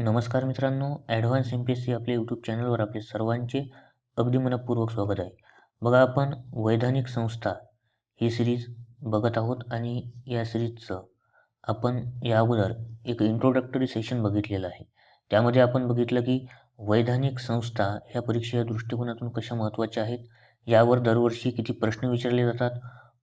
नमस्कार मित्रांनो advance M P S C आपल्या यूट्यूब चॅनलवर आपले सर्वांचे अगदी मनपूर्वक स्वागत आहे. बघा आपण वैधानिक संस्था ही सिरीज बघत आहोत आणि या सिरीजचं आपण या अगोदर एक इंट्रोडक्टरी सेशन बघितलेलं आहे. त्यामध्ये आपण बघितलं की वैधानिक संस्था ह्या परीक्षेच्या दृष्टिकोनातून कशा महत्त्वाच्या आहेत यावर दरवर्षी किती प्रश्न विचारले जातात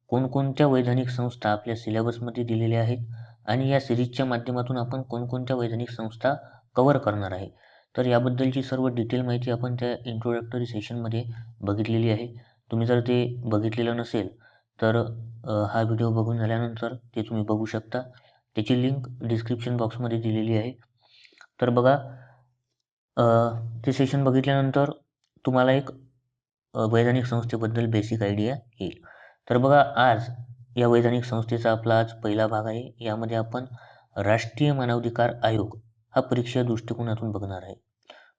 कोणकोणत्या वैधानिक संस्था आपल्या सिलेबसमध्ये दिलेल्या आहेत आणि या सिरीजच्या माध्यमातून आपण कोणकोणत्या वैधानिक संस्था कवर करणार आहे. तर याबद्दलची सर्व डिटेल माहिती आपण त्या इंट्रोडक्टरी सेशनमध्ये बघितलेली आहे. तुम्ही जर ते बघितलेलं नसेल तर हा व्हिडिओ बघून झाल्यानंतर ते तुम्ही बघू शकता. त्याची लिंक डिस्क्रिप्शन बॉक्समध्ये दिलेली आहे. तर बघा ते सेशन बघितल्यानंतर तुम्हाला एक वैधानिक संस्थेबद्दल बेसिक आयडिया येईल. तर बघा आज या वैधानिक संस्थेचा आपला आज पहिला भाग आहे. यामध्ये आपण राष्ट्रीय मानवाधिकार आयोग हा परीक्षा दृष्टिकोनातून बघणार आहे.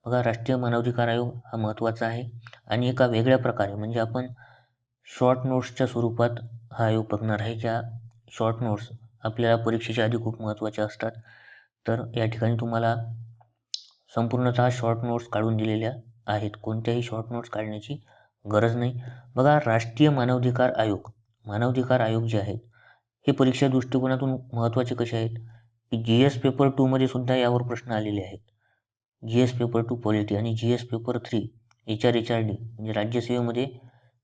बघा राष्ट्रीय मानवाधिकार आयोग हा महत्त्वाचा आहे आणि एका वेगळ्या प्रकारे म्हणजे आपण शॉर्ट नोट्सच्या स्वरूपात हा आयोग बघणार आहे. ज्या शॉर्ट नोट्स आपल्याला परीक्षेच्या आधी खूप महत्त्वाच्या असतात. तर या ठिकाणी तुम्हाला संपूर्णतः शॉर्ट नोट्स काढून दिलेल्या आहेत. कोणत्याही शॉर्ट नोट्स काढण्याची गरज नाही. बघा राष्ट्रीय मानवाधिकार आयोग मानवाधिकार आयोग जे आहेत हे परीक्षा दृष्टिकोनातून महत्त्वाचे कसे आहेत? जी एस पेपर टूमध्ये सुद्धा यावर प्रश्न आलेले आहेत. G S paper two polity आणि G S paper three H R H R D म्हणजे राज्यसेवेमध्ये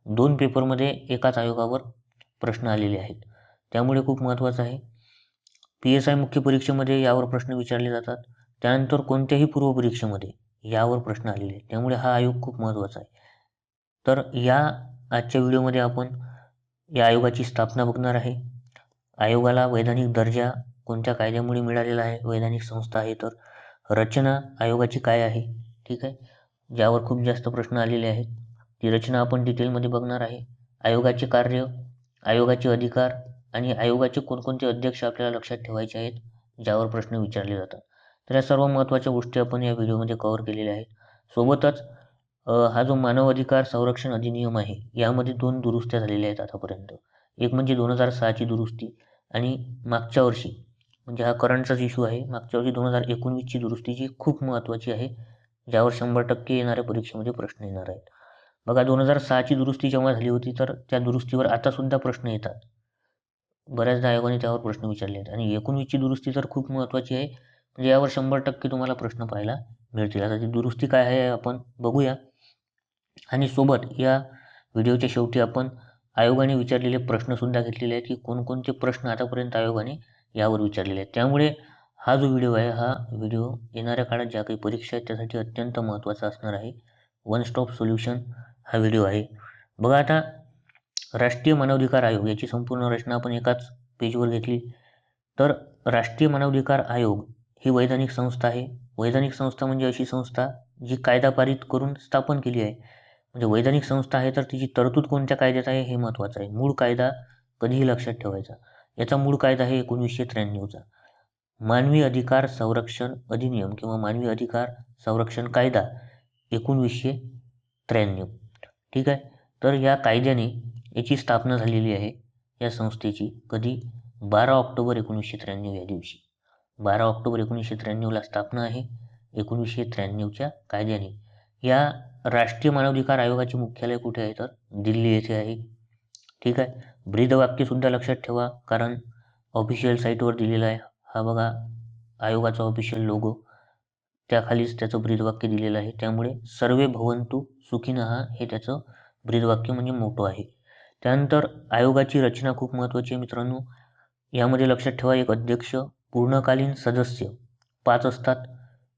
दोन पेपरमध्ये एकाच आयोगावर प्रश्न आलेले आहेत. त्यामुळे खूप महत्त्वाचं आहे. पी एस आय मुख्य परीक्षेमध्ये यावर प्रश्न विचारले जातात. त्यानंतर कोणत्याही पूर्व परीक्षेमध्ये यावर प्रश्न आलेले आहेत. त्यामुळे हा आयोग खूप महत्त्वाचा आहे. तर या आजच्या व्हिडिओमध्ये आपण या आयोगाची स्थापना बघणार आहे. आयोगाला वैधानिक दर्जा कोणत्या कायद्यामुळे मिळालेला आहे? वैधानिक संस्था आहे तर रचना आयोगाची काय आहे? ठीक आहे? ज्यावर खूप जास्त प्रश्न आलेले आहेत. ती रचना आपण डिटेलमध्ये बघणार आहे. आयोगाचे कार्य आयोगाचे अधिकार आणि आयोगाचे कोणकोणते अध्यक्ष आपल्याला लक्षात ठेवायचे आहेत ज्यावर प्रश्न विचारले जातात. तर या सर्व महत्त्वाच्या गोष्टी आपण या व्हिडिओमध्ये कव्हर केलेल्या आहेत. सोबतच हा जो मानव अधिकार संरक्षण अधिनियम आहे यामध्ये दोन दुरुस्त्या झालेल्या आहेत आतापर्यंत. एक म्हणजे दोन हजार सहाची दुरुस्ती आणि मागच्या वर्षी म्हणजे हा करंटचाच इश्यू आहे. मागच्या वर्षी दोन हजार एकोणवीसची दुरुस्ती जी खूप महत्त्वाची आहे. ज्यावर शंभर टक्के येणाऱ्या परीक्षेमध्ये प्रश्न येणार आहेत. बघा दोन हजार सहाची दुरुस्ती जेव्हा झाली होती तर त्या दुरुस्तीवर आतासुद्धा प्रश्न येतात. बऱ्याचदा आयोगाने त्यावर प्रश्न विचारले आहेत. आणि एकोणवीसची दुरुस्ती तर खूप महत्त्वाची आहे. म्हणजे यावर शंभर टक्के तुम्हाला प्रश्न पाहायला मिळतील. आता ती दुरुस्ती काय आहे आपण बघूया. आणि सोबत या व्हिडिओच्या शेवटी आपण आयोगाने विचारलेले प्रश्नसुद्धा घेतलेले आहेत की कोणकोणते प्रश्न आतापर्यंत आयोगाने यावर विचारलेले आहेत. त्यामुळे हा जो व्हिडिओ आहे हा व्हिडिओ येणाऱ्या काळात ज्या काही परीक्षा आहेत त्यासाठी अत्यंत महत्त्वाचा असणार आहे. वन स्टॉप सोल्युशन हा व्हिडिओ आहे. बघा आता राष्ट्रीय मानवाधिकार आयोग याची संपूर्ण रचना आपण एकाच पेजवर घेतली. तर राष्ट्रीय मानवाधिकार आयोग ही वैधानिक संस्था आहे. वैधानिक संस्था म्हणजे अशी संस्था जी कायदा पारित करून स्थापन केली आहे. म्हणजे वैधानिक संस्था आहे तर तिची तरतूद कोणत्या कायद्यात आहे हे महत्त्वाचं आहे. मूळ कायदा कधीही लक्षात ठेवायचा. याचा मूळ कायदा आहे एकोणीसशे त्र्याण्णवचा. मानवी अधिकार संरक्षण अधिनियम किंवा मानवी अधिकार संरक्षण कायदा एकोणवीसशे त्र्याण्णव. ठीक आहे? तर या कायद्याने याची स्थापना झालेली आहे या संस्थेची कधी? बारा ऑक्टोबर एकोणीसशे त्र्याण्णव या दिवशी. बारा ऑक्टोबर एकोणीसशे त्र्याण्णवला स्थापना आहे एकोणीसशे त्र्याण्णवच्या कायद्याने. या राष्ट्रीय मानवाधिकार आयोगाचे मुख्यालय कुठे आहे? तर दिल्ली येथे आहे. ठीक आहे? ब्रीदवाक्यसुद्धा लक्षात ठेवा कारण ऑफिशियल साईटवर दिलेला आहे. हा बघा आयोगाचा ऑफिशियल लोगो त्याखालीच त्याचं ब्रीदवाक्य दिलेलं आहे. त्यामुळे सर्वे भवंतु सुखीनहा हे त्याचं ब्रीदवाक्य म्हणजे मोठं आहे. त्यानंतर आयोगाची रचना खूप महत्त्वाची आहे मित्रांनो. यामध्ये लक्षात ठेवा एक अध्यक्ष पूर्णकालीन सदस्य पाच असतात.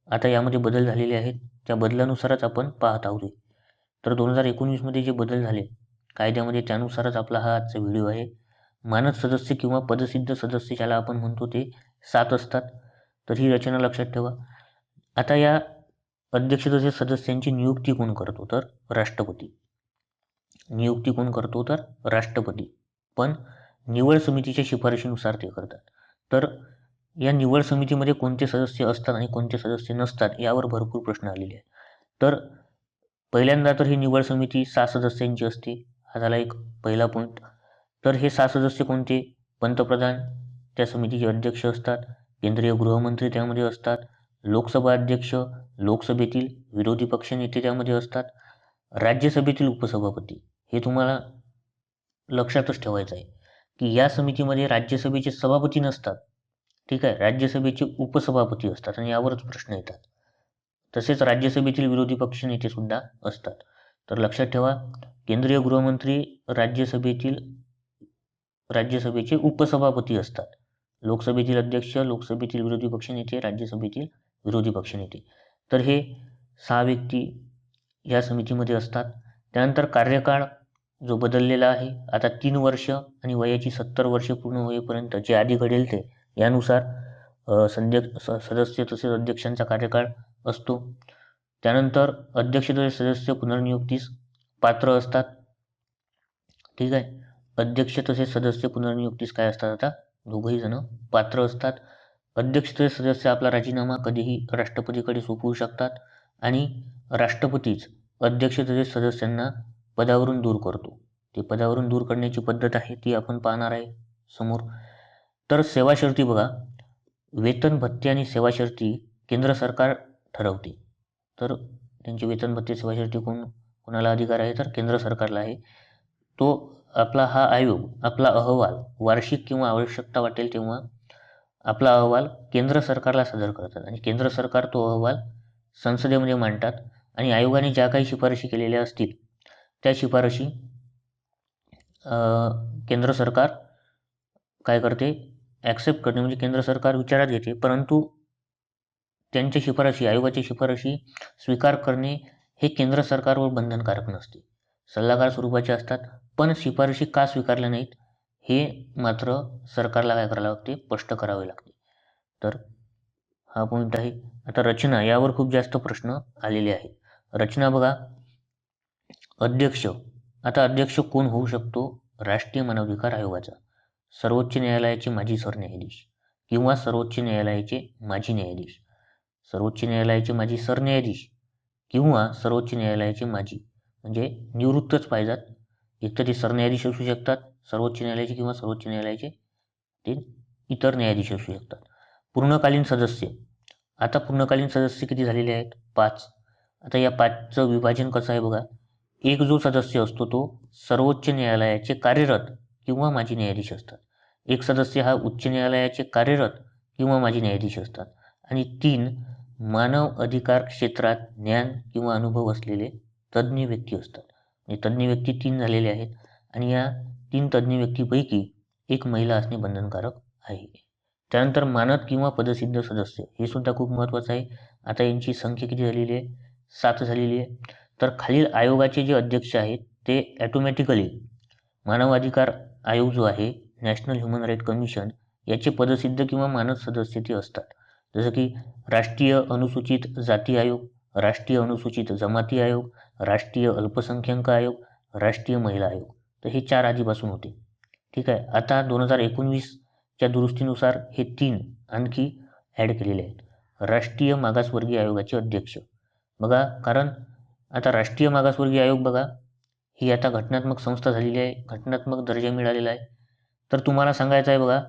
आता यामध्ये बदल झालेले आहेत. त्या बदलानुसारच आपण पाहत आहोत. तर दोन हजार एकोणवीसमध्ये जे बदल झाले कायद्यामध्ये त्यानुसारच आपला हा आजचा व्हिडिओ आहे. मानद सदस्य किंवा पदसिद्ध सदस्य ज्याला आपण म्हणतो ते सात असतात. तर ही रचना लक्षात ठेवा. आता या अध्यक्ष तसेच सदस्यांची नियुक्ती कोण करतो? तर राष्ट्रपती. नियुक्ती कोण करतो? तर राष्ट्रपती. पण निवड समितीच्या शिफारशीनुसार ते करतात. तर या निवड समितीमध्ये कोणते सदस्य असतात आणि कोणते सदस्य नसतात यावर भरपूर प्रश्न आलेले आहेत. तर पहिल्यांदा तर ही निवड समिती सहा सदस्यांची असते. हा झाला एक पहिला पॉईंट तर हे सहा सदस्य कोणते? पंतप्रधान त्या समितीचे अध्यक्ष असतात केंद्रीय गृहमंत्री त्यामध्ये असतात लोकसभा अध्यक्ष लोकसभेतील विरोधी पक्षनेते त्यामध्ये असतात राज्यसभेतील उपसभापती. हे तुम्हाला लक्षातच ठेवायचं आहे की या समितीमध्ये राज्यसभेचे सभापती नसतात. ठीक आहे राज्यसभेचे उपसभापती असतात आणि यावरच प्रश्न येतात. तसेच राज्यसभेतील विरोधी पक्षनेते सुद्धा असतात. तर लक्षात ठेवा केंद्रीय गृहमंत्री राज्यसभेतील राज्यसभेचे उपसभापती असतात. लोकसभेतील अध्यक्ष लोकसभेतील विरोधी पक्षनेते राज्यसभेतील विरोधी पक्षनेते तर हे सहा व्यक्ती या समितीमध्ये असतात. त्यानंतर कार्यकाळ जो बदललेला आहे आता तीन वर्ष आणि वयाची सत्तर वर्ष पूर्ण होईपर्यंत जे आधी घडेल ते यानुसार अ, संध्य स- सदस्य तसेच अध्यक्षांचा कार्यकाळ असतो. त्यानंतर अध्यक्षतेचे सदस्य पुनर्नियुक्तीस पात्र असतात. ठीक आहे? अध्यक्ष तसेच सदस्य पुनर्नियुक्तीस काय असतात आता? दोघंही जण पात्र असतात. अध्यक्ष तसेच सदस्य आपला राजीनामा कधीही राष्ट्रपतीकडे सोपवू शकतात आणि राष्ट्रपतीच अध्यक्ष तसेच सदस्यांना पदावरून दूर करतो. ते पदावरून दूर करण्याची पद्धत आहे ती आपण पाहणार आहे समोर. तर सेवा शर्ती बघा. वेतन भत्ते आणि सेवा शर्ती केंद्र सरकार ठरवते. तर त्यांची वेतन भत्ते सेवा कोण कोणाला अधिकार आहे तर केंद्र सरकारला आहे. तो आपला हा आयोग आपला अहवाल वार्षिक किंवा आवश्यकता वाटेल तेव्हा आपला अहवाल केंद्र सरकारला सादर करतात. आणि केंद्र सरकार तो अहवाल संसदेमध्ये मांडतात आणि आयोगाने ज्या काही शिफारशी केलेल्या असतील त्या शिफारशी केंद्र सरकार काय करते? ॲक्सेप्ट करते. म्हणजे केंद्र सरकार विचारात घेते. परंतु त्यांच्या शिफारशी आयोगाची शिफारशी स्वीकार करणे हे केंद्र सरकारवर बंधनकारक नसते. सल्लागार स्वरूपाचे असतात पण शिफारशी का स्वीकारल्या नाहीत हे मात्र सरकारला काय करावं लागते? स्पष्ट करावे लागते. तर हा पॉईंट आहे? आता रचना यावर खूप जास्त प्रश्न आलेले आहेत. रचना बघा. अध्यक्ष. आता अध्यक्ष कोण होऊ शकतो? राष्ट्रीय मानवाधिकार आयोगाचा. सर्वोच्च न्यायालयाचे माजी सरन्यायाधीश किंवा सर्वोच्च न्यायालयाचे माजी न्यायाधीश. सर्वोच्च न्यायालयाचे माजी सरन्यायाधीश किंवा सर्वोच्च न्यायालयाचे माजी म्हणजे निवृत्तच पाहिजात. एकतर ते सरन्यायाधीश असू शकतात सर्वोच्च न्यायालयाचे किंवा सर्वोच्च न्यायालयाचे ते इतर न्यायाधीश असू शकतात. पूर्णकालीन सदस्य. आता पूर्णकालीन सदस्य किती झालेले आहेत? पाच. आता या पाचचं विभाजन कसं आहे बघा? एक जो सदस्य असतो तो सर्वोच्च न्यायालयाचे कार्यरत किंवा माजी न्यायाधीश असतात. एक सदस्य हा उच्च न्यायालयाचे कार्यरत किंवा माजी न्यायाधीश असतात. आणि तीन मानव अधिकार क्षेत्रात ज्ञान किंवा अनुभव असलेले तज्ज्ञ व्यक्ती असतात. म्हणजे तज्ज्ञ व्यक्ती तीन झालेले आहेत आणि या तीन तज्ज्ञ व्यक्तीपैकी एक महिला असणे बंधनकारक आहे. त्यानंतर मानद किंवा पदसिद्ध सदस्य हे सुद्धा खूप महत्त्वाचं आहे. आता यांची संख्या किती झालेली आहे? सात झालेली आहे. तर खालील आयोगाचे जे अध्यक्ष आहेत ते ॲटोमॅटिकली मानवाधिकार आयोग जो आहे नॅशनल ह्युमन राईट कमिशन याचे पदसिद्ध किंवा मानद सदस्य ते असतात. जसं की राष्ट्रीय अनुसूचित जाती आयोग राष्ट्रीय अनुसूचित जमाती आयोग राष्ट्रीय अल्पसंख्याक आयोग राष्ट्रीय महिला आयोग. तर हे चार आधीपासून होते. ठीक आहे? आता दोन हजार एकोणवीसच्या दुरुस्तीनुसार हे तीन आणखी ॲड केलेले आहेत. राष्ट्रीय मागासवर्गीय आयोगाचे अध्यक्ष. बघा कारण आता राष्ट्रीय मागासवर्गीय आयोग बघा ही आता घटनात्मक संस्था झालेली आहे घटनात्मक दर्जा मिळालेला आहे. तर तुम्हाला सांगायचं आहे बघा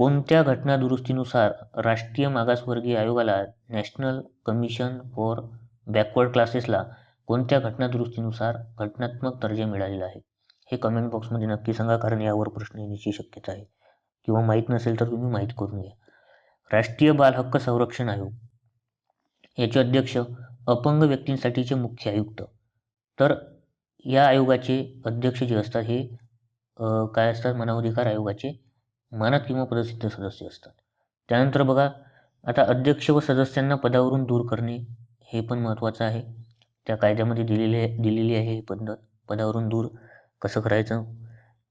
कोणत्या घटना दुरुस्तीनुसार राष्ट्रीय मागासवर्गीय आयोगाला नॅशनल कमिशन फॉर बॅकवर्ड क्लासेसला कोणत्या घटना दुरुस्तीनुसार घटनात्मक दर्जा मिळालेला आहे? हे कमेंट बॉक्समध्ये नक्की सांगा कारण यावर प्रश्न येण्याची शक्यता आहे. किंवा माहीत नसेल तर तुम्ही माहीत करून घ्या. राष्ट्रीय बाल हक्क संरक्षण आयोग. याचे अध्यक्ष अपंग व्यक्तींसाठीचे मुख्य आयुक्त. तर या आयोगाचे अध्यक्ष जे असतात हे काय असतात? मानवाधिकार आयोगाचे मानद किंवा पदसिद्ध सदस्य असतात. त्यानंतर बघा आता अध्यक्ष व सदस्यांना पदावरून दूर करणे हे पण महत्त्वाचं आहे. त्या कायद्यामध्ये दिलेले दिलेली आहे ही पद्धत. पदावरून दूर कसं करायचं?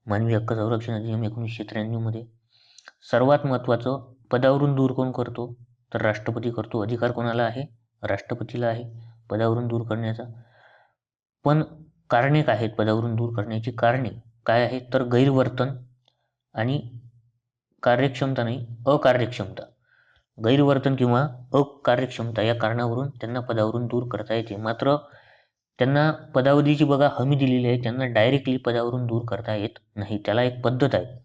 मानवी हक्क संरक्षण अधिनियम एकोणीसशे त्र्याण्णवमध्ये सर्वात महत्त्वाचं पदावरून दूर कोण करतो? तर राष्ट्रपती करतो. अधिकार कोणाला आहे? राष्ट्रपतीला आहे. पदावरून दूर करण्याचा. पण कारणे काय आहेत पदावरून दूर करण्याची? कारणे काय आहेत? तर गैरवर्तन आणि कार्यक्षमता नाही अकार्यक्षमता. गैरवर्तन किंवा अकार्यक्षमता या कारणावरून त्यांना पदावरून दूर करता येते. मात्र त्यांना पदावधीची बघा हमी दिलेली आहे. त्यांना डायरेक्टली पदावरून दूर करता येत नाही. त्याला एक पद्धत आहे.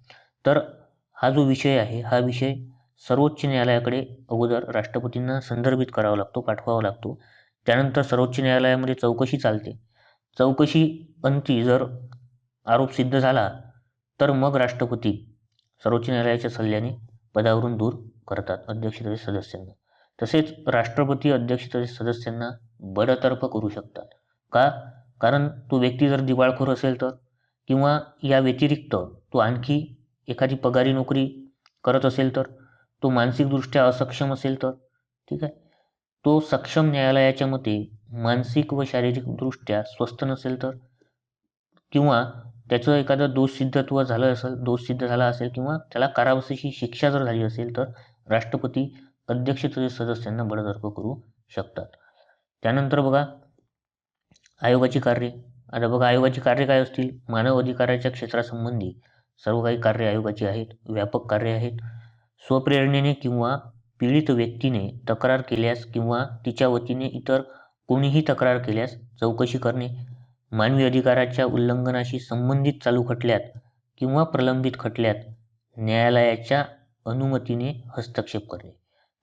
तर हा जो विषय आहे हा विषय सर्वोच्च न्यायालयाकडे अगोदर राष्ट्रपतींना संदर्भित करावा लागतो पाठवावा लागतो. त्यानंतर सर्वोच्च न्यायालयामध्ये चौकशी चालते. चौकशी अंती जर आरोप सिद्ध झाला तर मग राष्ट्रपती सर्वोच्च न्यायालयाच्या सल्ल्याने पदावरून दूर करतात अध्यक्षतेच्या सदस्यांना. तसेच राष्ट्रपती अध्यक्षतेच्या सदस्यांना बडतर्फ करू शकतात. का? कारण तो व्यक्ती जर दिवाळखोर असेल तर? किंवा या व्यतिरिक्त तो आणखी एखादी पगारी नोकरी करत असेल तर? तो मानसिकदृष्ट्या असक्षम असेल तर? ठीक आहे. तो सक्षम न्यायालयाच्या मते मानसिक व शारीरिकदृष्ट्या स्वस्थ नसेल तर? किंवा त्याचं एखादं दोषसिद्धत्व झालं असेल दोष सिद्ध झाला असेल किंवा त्याला कारावासाची शिक्षा जर झाली असेल तर राष्ट्रपती अध्यक्षतेचे सदस्यांना बडतर्फ करू शकतात. त्यानंतर बघा आयोगाची कार्ये. आता बघा आयोगाची कार्य काय असतील? मानव अधिकाराच्या क्षेत्रासंबंधी सर्व काही कार्य आयोगाची आहेत व्यापक कार्य आहेत. स्वप्रेरणेने किंवा पीडित व्यक्तीने तक्रार केल्यास किंवा तिच्या वतीने इतर कोणीही तक्रार केल्यास चौकशी करणे मानवी अधिकाराच्या उल्लंघनाशी संबंधित चालू खटल्यात किंवा प्रलंबित खटल्यात न्यायालयाच्या अनुमतीने हस्तक्षेप करणे.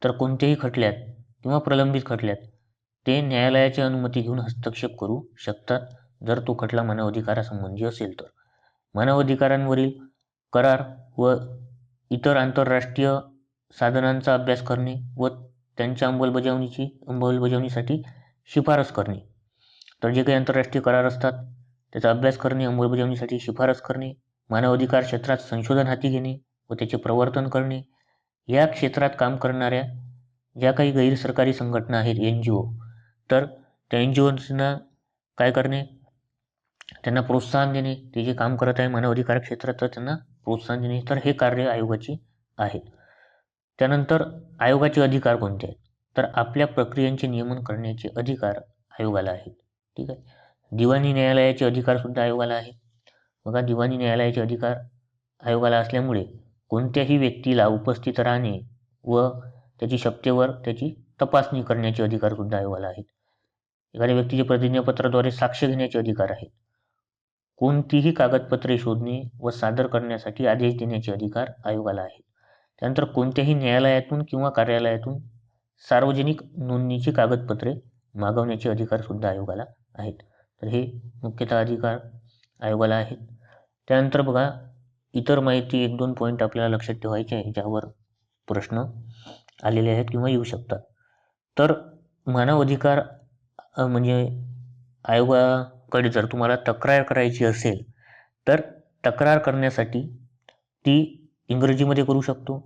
तर कोणत्याही खटल्यात किंवा प्रलंबित खटल्यात ते न्यायालयाची अनुमती घेऊन हस्तक्षेप करू शकतात जर तो खटला मानव अधिकारासंबंधी असेल तर. मानव अधिकारांवरील करार व इतर आंतरराष्ट्रीय साधनांचा अभ्यास करणे व त्यांच्या अंमलबजावणीची अंमलबजावणीसाठी शिफारस करणे. तर जे काही आंतरराष्ट्रीय करार असतात त्याचा अभ्यास करणे अंमलबजावणीसाठी शिफारस करणे मानव अधिकार क्षेत्रात संशोधन हाती घेणे व त्याचे प्रवर्तन करणे या क्षेत्रात काम करणाऱ्या ज्या काही गैरसरकारी संघटना आहेत एन जी ओ तर त्या एन जी ओजना काय करणे? त्यांना प्रोत्साहन देणे. ते जे काम करत आहे मानव अधिकार क्षेत्रात तर त्यांना प्रोत्साहन देणे. तर हे कार्य आयोगाची आहेत. त्यानंतर आयोगाचे अधिकार कोणते आहेत? तर आपल्या प्रक्रियांचे नियमन करण्याचे अधिकार आयोगाला आहेत. ठीक आहे. दिवाणी न्यायालयाचे अधिकारसुद्धा आयोगाला आहेत. बघा दिवाणी न्यायालयाचे अधिकार आयोगाला असल्यामुळे कोणत्याही व्यक्तीला उपस्थित राहणे व त्याची शक्तेवर त्याची तपासणी करण्याचे अधिकारसुद्धा आयोगाला आहेत. एखाद्या व्यक्तीचे प्रतिज्ञापत्राद्वारे साक्ष घेण्याचे अधिकार आहेत. कोणतीही कागदपत्रे शोधणे व सादर करण्यासाठी आदेश देण्याचे अधिकार आयोगाला आहेत. त्यानंतर कोणत्याही न्यायालयातून किंवा कार्यालयातून सार्वजनिक नोंदणीची कागदपत्रे मागवण्याचे अधिकारसुद्धा आयोगाला आहेत. तर हे मुख्यतः अधिकार आयोगाला आहेत. त्यानंतर बघा इतर माहिती एक दोन पॉईंट आपल्याला लक्षात ठेवायचे आहे ज्यावर प्रश्न आलेले आहेत किंवा येऊ शकतात. तर मानव अधिकार म्हणजे आयोगाकडे जर तुम्हाला तक्रार करायची असेल तर तक्रार करण्यासाठी ती इंग्रजीमध्ये करू शकतो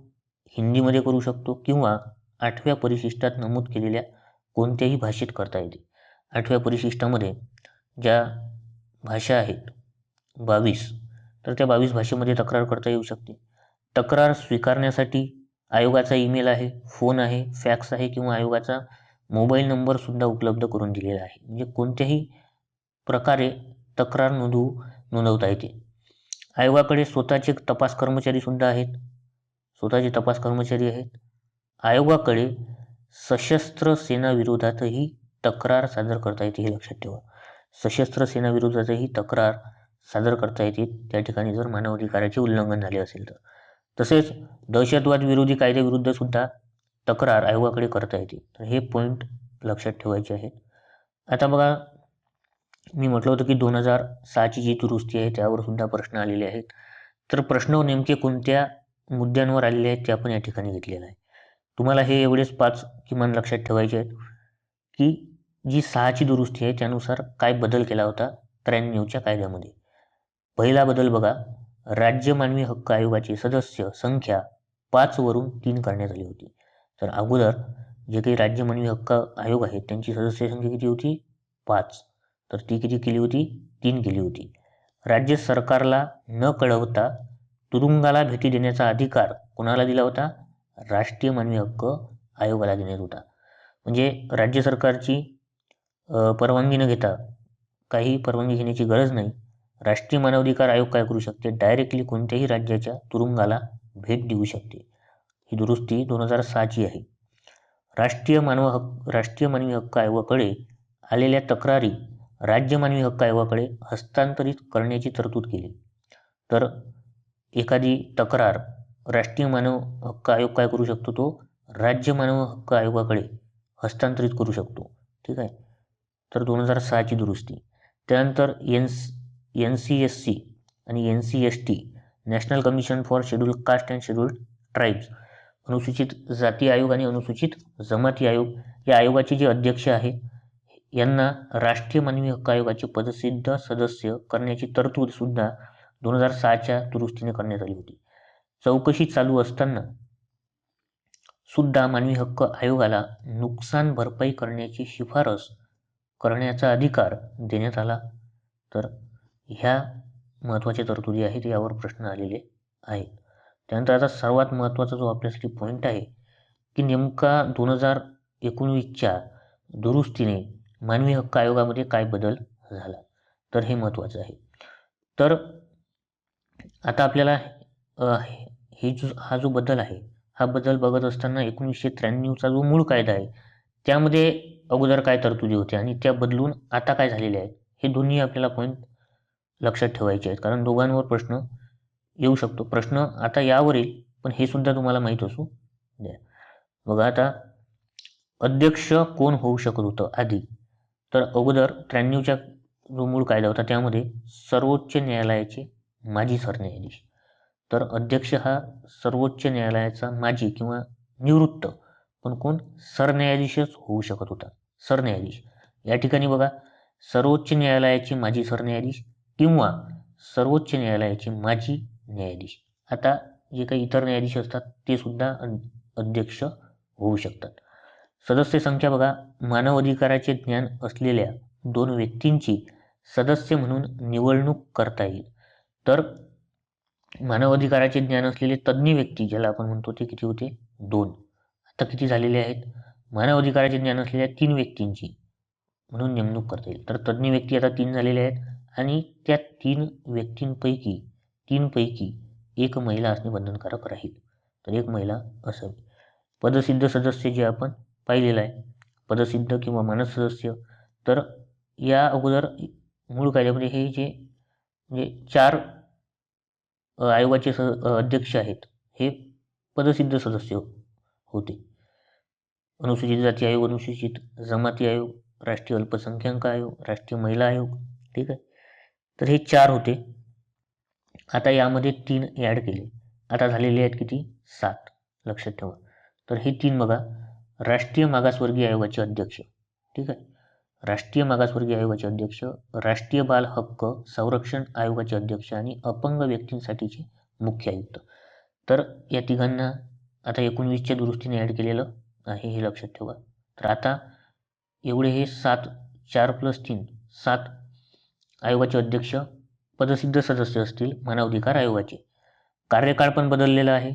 हिंदीमध्ये करू शकतो किंवा आठव्या परिशिष्टात नमूद केलेल्या कोणत्याही भाषेत करता येते. आठव्या परिशिष्टामध्ये ज्या भाषा आहेत बावीस तर त्या बावीस भाषेमध्ये तक्रार करता येऊ शकते. तक्रार स्वीकारण्यासाठी आयोगाचा ईमेल आहे फोन आहे फॅक्स आहे किंवा आयोगाचा मोबाईल नंबरसुद्धा उपलब्ध करून दिलेला आहे. म्हणजे कोणत्याही प्रकारे तक्रार नोंदवू नोंदवता येते. आयोगाकडे स्वतःचे तपास कर्मचारीसुद्धा आहेत. स्वतःचे तपास कर्मचारी आहेत. आयोगाकडे सशस्त्र सेनाविरोधातही तक्रार सादर करता येते हे लक्षात ठेवा. सशस्त्र सेनाविरोधातही तक्रार सादर करता येते. त्या ठिकाणी जर मानवाधिकाराचे उल्लंघन झाले असेल तर. तसेच दहशतवाद विरोधी कायद्याविरुद्ध सुद्धा तक्रार आयोगाकडे करता येते. तर हे पॉईंट लक्षात ठेवायचे आहेत. आता बघा मी म्हटलं होतं की दोन हजार सहाची जी दुरुस्ती आहे त्यावर सुद्धा प्रश्न आलेले आहेत. तर प्रश्न नेमके कोणत्या मुद्द्यांवर आलेले आहेत ते आपण या ठिकाणी घेतलेलं आहे. तुम्हाला हे एवढेच पाच किमान लक्षात ठेवायचे आहेत. की जी सहाची दुरुस्ती आहे त्यानुसार काय बदल केला होता त्र्याण्णवच्या कायद्यामध्ये. पहिला बदल बघा राज्य मानवी हक्क आयोगाचे सदस्य संख्या पाचवरून तीन करण्यात आली होती. तर अगोदर जे काही राज्य मानवी हक्क आयोग आहेत त्यांची सदस्य संख्या किती होती? पाच. तर ती किती केली होती? तीन केली होती. राज्य सरकारला न कळवता तुरुंगाला भेटी देण्याचा अधिकार कोणाला दिला होता? राष्ट्रीय मानवी हक्क आयोगाला देण्यात होता. म्हणजे राज्य सरकारची परवानगी न घेता काही परवानगी घेण्याची गरज नाही. राष्ट्रीय मानवाधिकार आयोग काय करू शकते? डायरेक्टली कोणत्याही राज्याच्या तुरुंगाला भेट देऊ शकते. ही दुरुस्ती दोन हजार सहाची आहे. राष्ट्रीय मानव हक्क राष्ट्रीय मानवी हक्क आयोगाकडे आलेल्या तक्रारी राज्य मानवी हक्क आयोगाकडे हस्तांतरित करण्याची तरतूद केली. तर एखादी तक्रार राष्ट्रीय मानव हक्क आयोग काय करू शकतो? तो राज्य मानव हक्क आयोगाकडे हस्तांतरित करू शकतो. ठीक आहे? तर दोन हजार सहाची दुरुस्ती. त्यानंतर N N C S C आणि N C S T National Commission for Scheduled Caste and Scheduled Tribes अनुसूचित जाती आयोग आणि अनुसूचित जमाती आयोग या आयोगाचे जे अध्यक्ष आहे यांना राष्ट्रीय मानवी हक्क आयोगाचे पदसिद्ध सदस्य करण्याची तरतूद सुद्धा दोन हजार सहाच्या दुरुस्तीने करण्यात आली होती. चौकशी चालू असताना सुद्धा मानवी हक्क आयोगाला नुकसान भरपाई करण्याची शिफारस करण्याचा अधिकार देण्यात आला. तर ह्या महत्त्वाच्या तरतुदी आहेत यावर प्रश्न आलेले आहेत. त्यानंतर आता सर्वात महत्त्वाचा जो आपल्यासाठी पॉईंट आहे की नेमका दोन हजार एकोणवीसच्या दुरुस्तीने मानवी हक्क आयोगामध्ये काय बदल झाला? तर हे महत्त्वाचं आहे. तर आता आपल्याला हे जो हा जो बदल आहे हा बदल बघत असताना एकोणीसशे त्र्याण्णवचा जो मूळ कायदा आहे त्यामध्ये अगोदर काय तरतुदी होत्या आणि त्या बदलून आता काय झालेले आहेत हे दोन्ही आपल्याला पॉईंट लक्षात ठेवायचे आहेत. कारण दोघांवर प्रश्न येऊ शकतो. प्रश्न आता यावर येईल पण हे सुद्धा तुम्हाला माहीत असू द्या. बघा आता अध्यक्ष कोण होऊ शकत होतं आधी? तर अगोदर त्र्याण्णवच्या जो मूळ कायदा होता त्यामध्ये सर्वोच्च न्यायालयाचे माजी सरन्यायाधीश तर अध्यक्ष हा सर्वोच्च न्यायालयाचा माजी किंवा निवृत्त पण कोण? सरन्यायाधीशच होऊ शकत होता. सरन्यायाधीश. या ठिकाणी बघा सर्वोच्च न्यायालयाचे माजी सरन्यायाधीश किंवा सर्वोच्च न्यायालयाचे माजी न्यायाधीश. आता जे काही इतर न्यायाधीश असतात ते सुद्धा अध्यक्ष होऊ शकतात. सदस्य संख्या बघा मानव अधिकाराचे ज्ञान असलेल्या दोन व्यक्तींची सदस्य म्हणून निवडणूक करता येईल. तर मानव अधिकाराचे ज्ञान असलेले तज्ज्ञ व्यक्ती ज्याला आपण म्हणतो ते किती होते? दोन. आता किती झालेले आहेत? मानव अधिकाराचे ज्ञान असलेल्या तीन व्यक्तींची. म्हणून नेमणूक करता येईल. तर तज्ज्ञ व्यक्ती आता तीन झालेले आहेत आणि त्या तीन व्यक्तींपैकी तीनपैकी एक महिला असणे बंधनकारक राहील. तर एक महिला असावी. पदसिद्ध सदस्य जे आपण पाहिलेलं आहे पदसिद्ध किंवा मानस सदस्य तर या अगोदर मूळ कायद्यामध्ये हे जे म्हणजे चार आयोगाचे स अध्यक्ष आहेत. हे पदसिद्ध सदस्य हो-, होते. अनुसूचित जाती आयोग अनुसूचित जमाती आयोग राष्ट्रीय अल्पसंख्याक आयोग राष्ट्रीय महिला आयोग ठीक आहे? तर हे चार होते. आता यामध्ये तीन ॲड केले. आता झालेले आहेत किती? सात. लक्षात ठेवा. तर हे तीन बघा. राष्ट्रीय मागासवर्गीय आयोगाचे अध्यक्ष ठीक आहे? राष्ट्रीय मागासवर्गीय आयोगाचे अध्यक्ष राष्ट्रीय बाल हक्क संरक्षण आयोगाचे अध्यक्ष आणि अपंग व्यक्तींसाठीचे मुख्य आयुक्त. तर या तिघांना आता एकोणवीसच्या दुरुस्तीने ॲड केलेलं आहे हे लक्षात ठेवा. तर आता एवढे हे सात चार प्लस तीन सात आयोगाचे अध्यक्ष पदसिद्ध सदस्य असतील मानवाधिकार आयोगाचे. कार्यकाळ पण बदललेला आहे.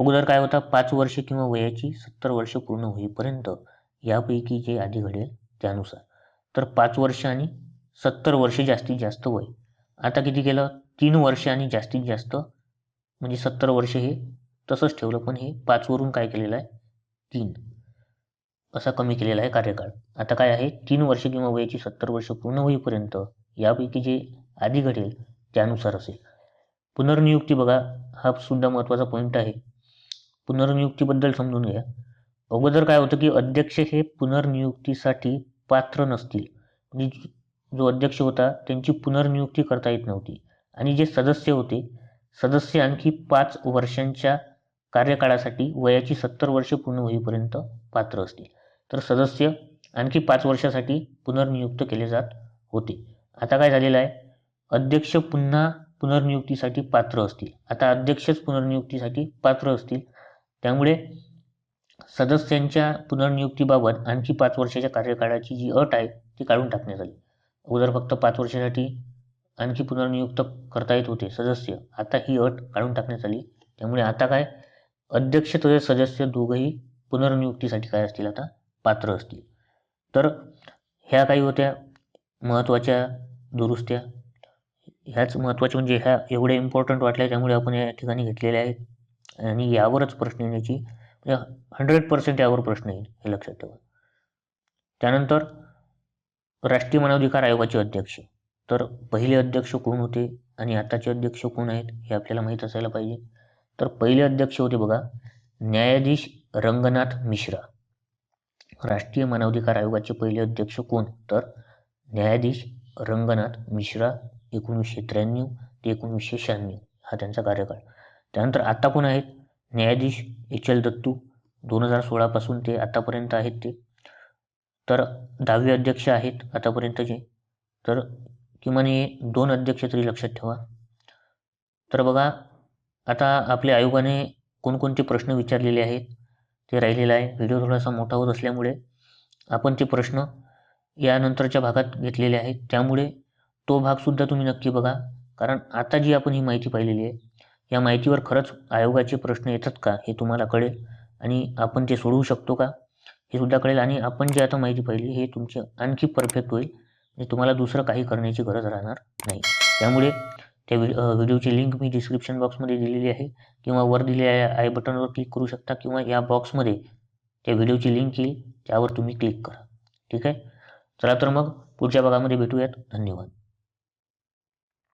अगोदर काय होता? पाच वर्ष किंवा वयाची सत्तर वर्ष पूर्ण होईपर्यंत यापैकी जे आधी घडेल त्यानुसार. तर पाच वर्ष आणि सत्तर वर्ष जास्तीत जास्त वय. आता किती केलं? तीन वर्ष आणि जास्तीत जास्त. म्हणजे सत्तर वर्ष हे तसंच ठेवलं. पण हे पाचवरून काय केलेलं आहे? तीन. असा कमी केलेला आहे कार्यकाळ. आता काय आहे? तीन वर्ष किंवा वयाची सत्तर वर्ष पूर्ण होईपर्यंत यापैकी जे आधी घडेल त्यानुसार असेल. पुनर्नियुक्ती बघा. हा सुद्धा महत्त्वाचा पॉईंट आहे. पुनर्नियुक्तीबद्दल समजून घ्या. अगोदर काय होतं की अध्यक्ष हे पुनर्नियुक्तीसाठी पात्र नसतील. म्हणजे जो अध्यक्ष होता त्यांची पुनर्नियुक्ती करता येत नव्हती. आणि जे सदस्य होते सदस्य आणखी पाच वर्षांच्या कार्यकाळासाठी वयाची सत्तर वर्ष पूर्ण होईपर्यंत पात्र असतील. तर सदस्य आणखी पाच वर्षासाठी पुनर्नियुक्त केले जात होते. आता काय झालेलं आहे? अध्यक्ष पुन्हा पुनर्नियुक्तीसाठी पात्र असतील. आता अध्यक्षच पुनर्नियुक्तीसाठी पात्र असतील. त्यामुळे सदस्यांच्या पुनर्नियुक्तीबाबत आणखी पाच वर्षाच्या कार्यकाळाची जी अट आहे ती काढून टाकण्यात आली. अगोदर फक्त पाच वर्षासाठी आणखी पुनर्नियुक्त करता येत होते सदस्य. आता ही अट काढून टाकण्यात आली. त्यामुळे आता काय? अध्यक्ष तसेच सदस्य दोघंही पुनर्नियुक्तीसाठी काय असतील आता? पात्र असतील. तर ह्या काही होत्या महत्त्वाच्या दुरुस्त्या. ह्याच महत्त्वाच्या म्हणजे ह्या एवढ्या इम्पॉर्टंट वाटल्या त्यामुळे आपण या ठिकाणी घेतलेल्या आहेत. आणि यावरच प्रश्न येण्याची हंड्रेड पर्सेंट यावर प्रश्न येईल हे लक्षात ठेवा. त्यानंतर राष्ट्रीय मानवाधिकार आयोगाचे अध्यक्ष. तर पहिले अध्यक्ष कोण होते आणि आताचे अध्यक्ष कोण आहेत हे आपल्याला माहीत असायला पाहिजे. तर पहिले अध्यक्ष होते बघा न्यायाधीश रंगनाथ मिश्रा. राष्ट्रीय मानवाधिकार आयोगाचे पहिले अध्यक्ष कोण? तर न्यायाधीश रंगनाथ मिश्रा एकोणीसशे त्र्याण्णव ते एकोणीसशे शहाण्णव हा त्यांचा कार्यकाळ. त्यानंतर आता कोण आहेत? न्यायाधीश एच एल दत्तू दोन हजार सोळापासून ते आतापर्यंत आहेत ते. तर दहावे अध्यक्ष आहेत आतापर्यंतचे. तर किमान हे दोन अध्यक्ष तरी लक्षात ठेवा. तर बघा आता आपल्या आयोगाने कोणकोणते प्रश्न विचारलेले आहेत ते राहिलेलं आहे. व्हिडिओ थोडासा मोठा होत असल्यामुळे आपण ते प्रश्न यानंतरच्या भागात घेतलेले आहेत. त्यामुळे तो भागसुद्धा तुम्ही नक्की बघा. कारण आता जी आपण ही माहिती पाहिलेली आहे या माहितीवर खरंच आयोगाचे प्रश्न येतात का हे तुम्हाला कळेल? आणि आपण ते सोडवू शकतो का? हे सुद्धा कळेल. आणि आपण जे आता माहिती पाहिली हे तुमचे आणखी परफेक्ट होईल. म्हणजे तुम्हाला दुसरं काही करण्याची गरज राहणार नाही. त्यामुळे त्या व्हि व्हिडिओची लिंक मी डिस्क्रिप्शन बॉक्समध्ये दिलेली आहे. किंवा वर दिलेल्या आय बटनवर क्लिक करू शकता किंवा या बॉक्समध्ये त्या व्हिडिओची लिंक येईल. त्यावर तुम्ही क्लिक करा. ठीक आहे? चला तर मग पुढच्या भागामध्ये भेटूयात. धन्यवाद.